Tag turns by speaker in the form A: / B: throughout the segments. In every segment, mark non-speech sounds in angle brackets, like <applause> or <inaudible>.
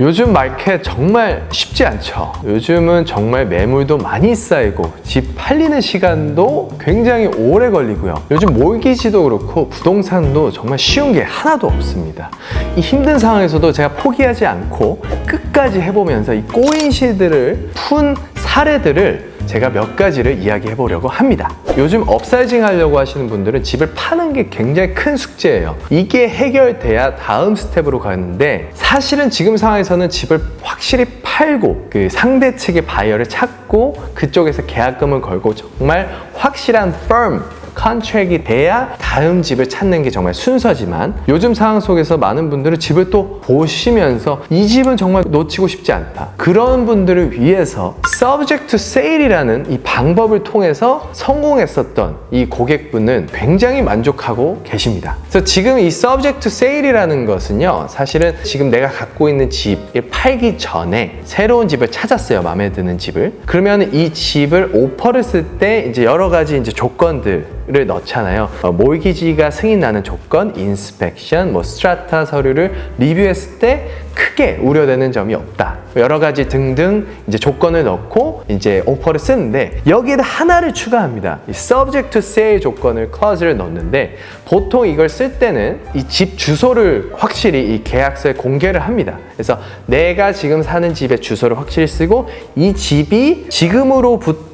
A: 요즘 마켓 정말 쉽지 않죠. 요즘은 정말 매물도 많이 쌓이고 집 팔리는 시간도 굉장히 오래 걸리고요. 요즘 몰기지도 그렇고 부동산도 정말 쉬운 게 하나도 없습니다. 이 힘든 상황에서도 제가 포기하지 않고 끝까지 해보면서 이 꼬인 실들을 푼 사례들을 제가 몇 가지를 이야기해 보려고 합니다. 요즘 업사이징 하려고 하시는 분들은 집을 파는 게 굉장히 큰 숙제예요. 이게 해결돼야 다음 스텝으로 가는데 사실은 지금 상황에서는 집을 확실히 팔고 그 상대 측의 바이어를 찾고 그쪽에서 계약금을 걸고 정말 확실한 firm 컨트랙이 돼야 다음 집을 찾는 게 정말 순서지만 요즘 상황 속에서 많은 분들은 집을 또 보시면서 이 집은 정말 놓치고 싶지 않다. 그런 분들을 위해서 subject to sale이라는 이 방법을 통해서 성공했었던 이 고객분은 굉장히 만족하고 계십니다. 그래서 지금 이 subject to sale이라는 것은요, 사실은 지금 내가 갖고 있는 집을 팔기 전에 새로운 집을 찾았어요. 마음에 드는 집을. 그러면 이 집을 오퍼를 쓸 때 이제 여러 가지 이제 조건들 을 넣잖아요. 어, 몰기지가 승인나는 조건, 인스펙션, 뭐 스트라타 서류를 리뷰했을 때 크게 우려되는 점이 없다. 여러 가지 등등 이제 조건을 넣고 이제 오퍼를 쓰는데 여기에 하나를 추가합니다. 이 subject to sale 조건을 clause를 넣는데 보통 이걸 쓸 때는 이 집 주소를 확실히 이 계약서에 공개를 합니다. 그래서 내가 지금 사는 집의 주소를 확실히 쓰고 이 집이 지금으로부터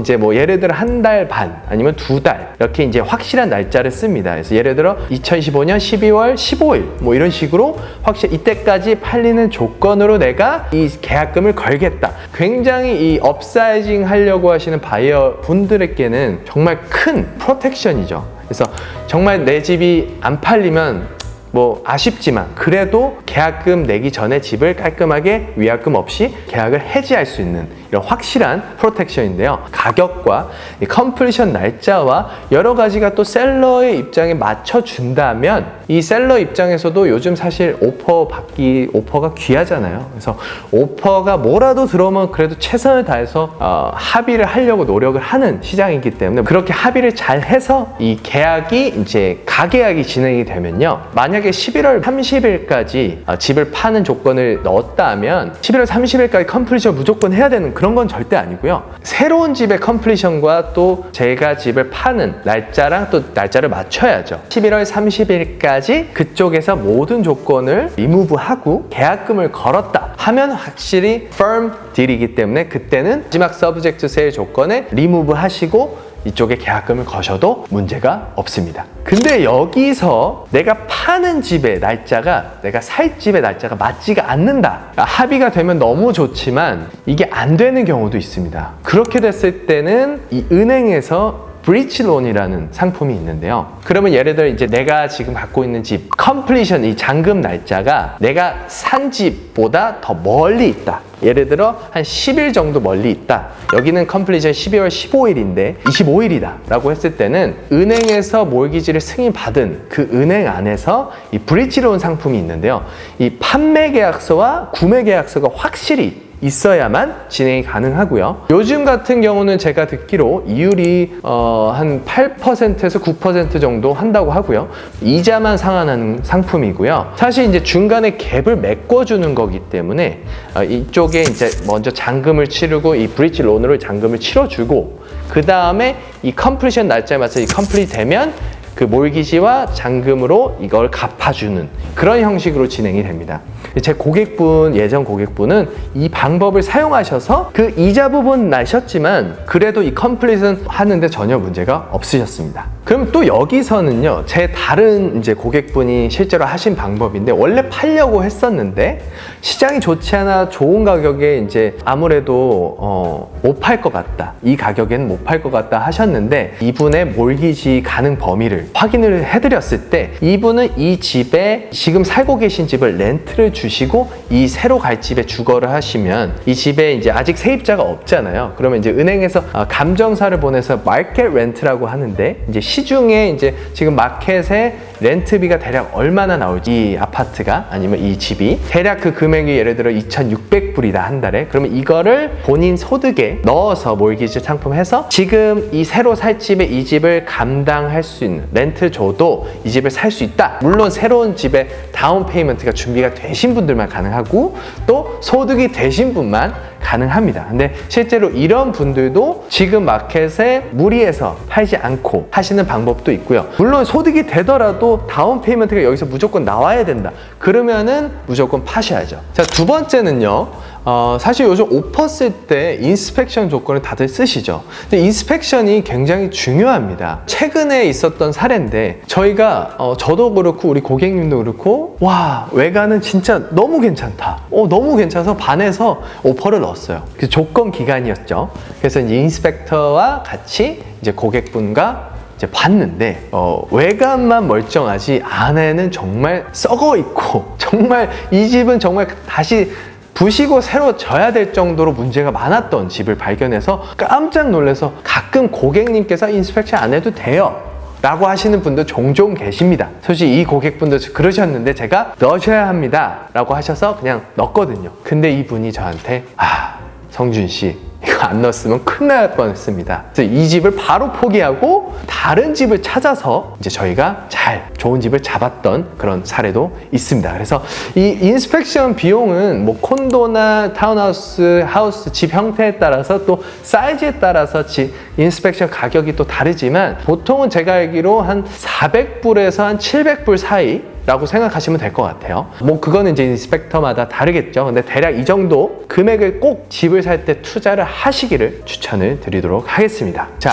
A: 이제 뭐 예를 들어 한 달 반 아니면 두 달 이렇게 이제 확실한 날짜를 씁니다. 그래서 예를 들어 2015년 12월 15일 뭐 이런 식으로 확실히 이때까지 팔리는 조건으로 내가 이 계약금을 걸겠다. 굉장히 이 업사이징 하려고 하시는 바이어 분들에게는 정말 큰 프로텍션이죠. 그래서 정말 내 집이 안 팔리면 뭐 아쉽지만 그래도 계약금 내기 전에 집을 깔끔하게 위약금 없이 계약을 해지할 수 있는 이런 확실한 프로텍션인데요. 가격과 이 컴플리션 날짜와 여러 가지가 또 셀러의 입장에 맞춰 준다면 이 셀러 입장에서도 요즘 사실 오퍼 받기 오퍼가 귀하잖아요. 그래서 오퍼가 뭐라도 들어오면 그래도 최선을 다해서 어, 합의를 하려고 노력을 하는 시장이기 때문에 그렇게 합의를 잘 해서 이 계약이 이제 가계약이 진행이 되면요. 만약에 11월 30일까지 어, 집을 파는 조건을 넣었다면 11월 30일까지 컴플리션 무조건 해야 되는 그런 건 절대 아니고요. 새로운 집의 컴플리션과 또 제가 집을 파는 날짜랑 또 날짜를 맞춰야죠. 11월 30일까지 그쪽에서 모든 조건을 리무브하고 계약금을 걸었다 하면 확실히 firm 딜이기 때문에 그때는 마지막 서브젝트 세일 조건에 리무브 하시고 이쪽에 계약금을 거셔도 문제가 없습니다. 근데 여기서 내가 파는 집의 날짜가 내가 살 집의 날짜가 맞지가 않는다. 합의가 되면 너무 좋지만 이게 안 되는 경우도 있습니다. 그렇게 됐을 때는 이 은행에서 브리치 론이라는 상품이 있는데요. 그러면 예를 들어 이제 내가 지금 갖고 있는 집 컴플리션 이 잔금 날짜가 내가 산 집보다 더 멀리 있다. 예를 들어 한 10일 정도 멀리 있다. 여기는 컴플리션 12월 15일인데 25일이다. 라고 했을 때는 은행에서 몰기지를 승인받은 그 은행 안에서 이 브리치 론 상품이 있는데요. 이 판매 계약서와 구매 계약서가 확실히 있어야만 진행이 가능하고요. 요즘 같은 경우는 제가 듣기로 이율이 어, 한 8%에서 9% 정도 한다고 하고요. 이자만 상환하는 상품이고요. 사실 이제 중간에 갭을 메꿔주는 거기 때문에 어, 이쪽에 이제 먼저 잔금을 치르고 이 브릿지 론으로 잔금을 치러주고 그 다음에 이 컴플리션 날짜에 맞춰 이 컴플리 되면 그 몰기지와 잔금으로 이걸 갚아주는 그런 형식으로 진행이 됩니다. 제 고객분, 예전 고객분은 이 방법을 사용하셔서 그 이자 부분 나셨지만 그래도 이 컴플릿은 하는데 전혀 문제가 없으셨습니다. 그럼 또 여기서는요, 제 다른 이제 고객분이 실제로 하신 방법인데 원래 팔려고 했었는데 시장이 좋지 않아 좋은 가격에 이제 아무래도 어, 못 팔 것 같다. 이 가격에는 못팔 것 같다 하셨는데 이분의 몰기지 가능 범위를 확인을 해드렸을 때 이분은 이 집에 지금 살고 계신 집을 렌트를 주 시고 이 새로 갈 집에 주거를 하시면 이 집에 이제 아직 세입자가 없잖아요. 그러면 이제 은행에서 어, 감정사를 보내서 마켓 렌트라고 하는데 이제 시중에 이제 지금 마켓에 렌트비가 대략 얼마나 나올지 이 아파트가 아니면 이 집이 대략 그 금액이 예를 들어 2,600불이다 한 달에 그러면 이거를 본인 소득에 넣어서 몰기지 상품해서 지금 이 새로 살 집에 이 집을 감당할 수 있는 렌트 줘도 이 집을 살 수 있다. 물론 새로운 집에 다운 페이먼트가 준비가 되신 분들만 가능하고 또 소득이 되신 분만 가능합니다. 근데 실제로 이런 분들도 지금 마켓에 무리해서 팔지 않고 하시는 방법도 있고요. 물론 소득이 되더라도 다운 페이먼트가 여기서 무조건 나와야 된다. 그러면은 무조건 파셔야죠. 자, 두 번째는요. 어, 사실 요즘 오퍼 쓸 때 인스펙션 조건을 다들 쓰시죠. 근데 인스펙션이 굉장히 중요합니다. 최근에 있었던 사례인데 저희가 어, 저도 그렇고 우리 고객님도 그렇고 와 외관은 진짜 너무 괜찮다. 어, 너무 괜찮아서 반해서 오퍼를 넣었어요. 그 조건 기간이었죠. 그래서 이제 인스펙터와 같이 이제 고객분과 이제 봤는데 어, 외관만 멀쩡하지 안에는 정말 썩어 있고 <laughs> 정말 이 집은 정말 다시 부시고 새로 져야 될 정도로 문제가 많았던 집을 발견해서 깜짝 놀라서 가끔 고객님께서 인스펙션 안 해도 돼요. 라고 하시는 분도 종종 계십니다. 솔직히 이 고객분도 그러셨는데 제가 넣으셔야 합니다. 라고 하셔서 그냥 넣었거든요. 근데 이분이 저한테 아, 성준 씨, 이거 안 넣었으면 큰일 날 뻔했습니다. 그래서 이 집을 바로 포기하고 다른 집을 찾아서 이제 저희가 잘 좋은 집을 잡았던 그런 사례도 있습니다. 그래서 이 인스펙션 비용은 뭐 콘도나 타운하우스, 하우스 집 형태에 따라서 또 사이즈에 따라서 집 인스펙션 가격이 또 다르지만 보통은 제가 알기로 한 400불에서 한 700불 사이 라고 생각하시면 될 것 같아요. 뭐 그거는 이제 인스펙터마다 다르겠죠. 근데 대략 이 정도 금액을 꼭 집을 살 때 투자를 하시기를 추천을 드리도록 하겠습니다. 자,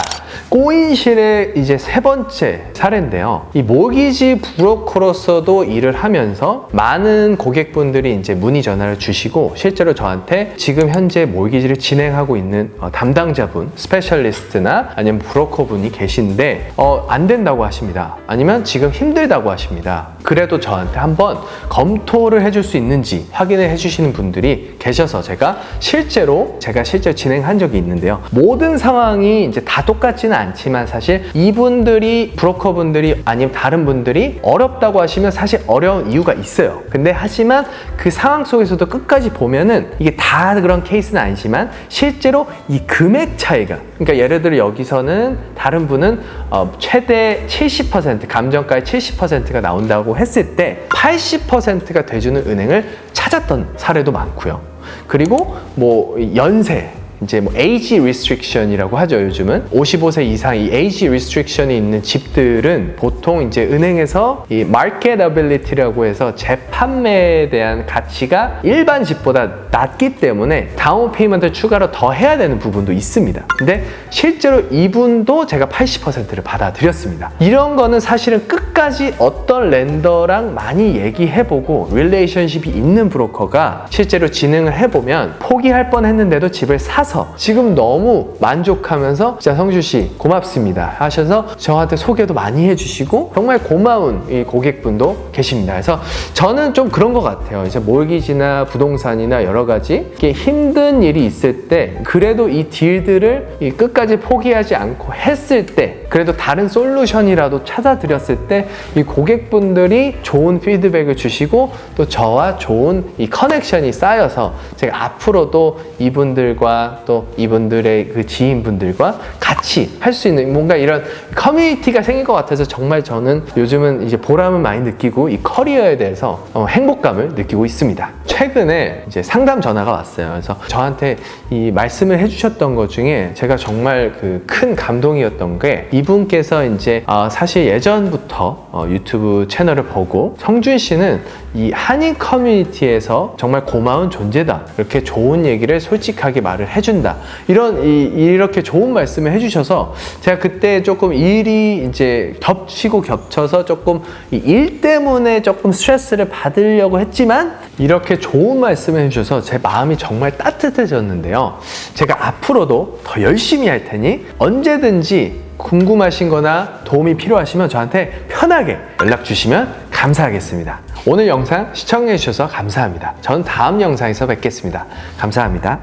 A: 꼬인실의 이제 세 번째 사례인데요. 이 모기지 브로커로서도 일을 하면서 많은 고객분들이 이제 문의 전화를 주시고 실제로 저한테 지금 현재 모기지를 진행하고 있는 어, 담당자분, 스페셜리스트나 아니면 브로커분이 계신데 어, 안 된다고 하십니다. 아니면 지금 힘들다고 하십니다. 그래 도 저한테 한번 검토를 해줄 수 있는지 확인을 해주시는 분들이 계셔서 제가 실제로 제가 실제 진행한 적이 있는데요. 모든 상황이 이제 다 똑같지는 않지만 사실 이분들이 브로커분들이 아니면 다른 분들이 어렵다고 하시면 사실 어려운 이유가 있어요. 근데 하지만 그 상황 속에서도 끝까지 보면은 이게 다 그런 케이스는 아니지만 실제로 이 금액 차이가 그러니까 예를 들어 여기서는 다른 분은 어, 최대 70% 감정가의 70%가 나온다고 했을 때 80%가 돼주는 은행을 찾았던 사례도 많고요. 그리고 뭐 연세 이제 뭐 age restriction이라고 하죠 요즘은 55세 이상 이 age restriction이 있는 집들은 보통 이제 은행에서 이 marketability라고 해서 재판매에 대한 가치가 일반 집보다 낮기 때문에 다운 페이먼트 추가로 더 해야 되는 부분도 있습니다. 근데 실제로 이분도 제가 80%를 받아들였습니다. 이런 거는 사실은 끝까지 어떤 렌더랑 많이 얘기해보고 릴레이션십이 있는 브로커가 실제로 진행을 해보면 포기할 뻔 했는데도 집을 사서 지금 너무 만족하면서 진짜 성주 씨 고맙습니다 하셔서 저한테 소개도 많이 해주시고 정말 고마운 이 고객분도 계십니다. 그래서 저는 좀 그런 것 같아요. 이제 몰기지나 부동산이나 여러 가지 이게 힘든 일이 있을 때 그래도 이 딜들을 이 끝까지 포기하지 않고 했을 때 그래도 다른 솔루션이라도 찾아드렸을 때 이 고객분들이 좋은 피드백을 주시고 또 저와 좋은 이 커넥션이 쌓여서 제가 앞으로도 이분들과 또 이분들의 그 지인분들과 같이 할 수 있는 뭔가 이런 커뮤니티가 생길 것 같아서 정말 저는 요즘은 이제 보람을 많이 느끼고 이 커리어에 대해서 어, 행복감을 느끼고 있습니다. 최근에 이제 상담 전화가 왔어요. 그래서 저한테 이 말씀을 해주셨던 것 중에 제가 정말 그 큰 감동이었던 게 이분께서 이제 어, 사실 예전부터 어, 유튜브 채널을 보고 성준 씨는 이 한인 커뮤니티에서 정말 고마운 존재다. 이렇게 좋은 얘기를 솔직하게 말을 해준다. 이런 이, 이렇게 좋은 말씀을 해주셔서 제가 그때 조금 일이 이제 겹치고 겹쳐서 조금 이일 때문에 조금 스트레스를 받으려고 했지만 이렇게 좋은 말씀을 해주셔서 제 마음이 정말 따뜻해졌는데요. 제가 앞으로도 더 열심히 할 테니 언제든지 궁금하신 거나 도움이 필요하시면 저한테 편하게 연락 주시면 감사하겠습니다. 오늘 영상 시청해 주셔서 감사합니다. 저는 다음 영상에서 뵙겠습니다. 감사합니다.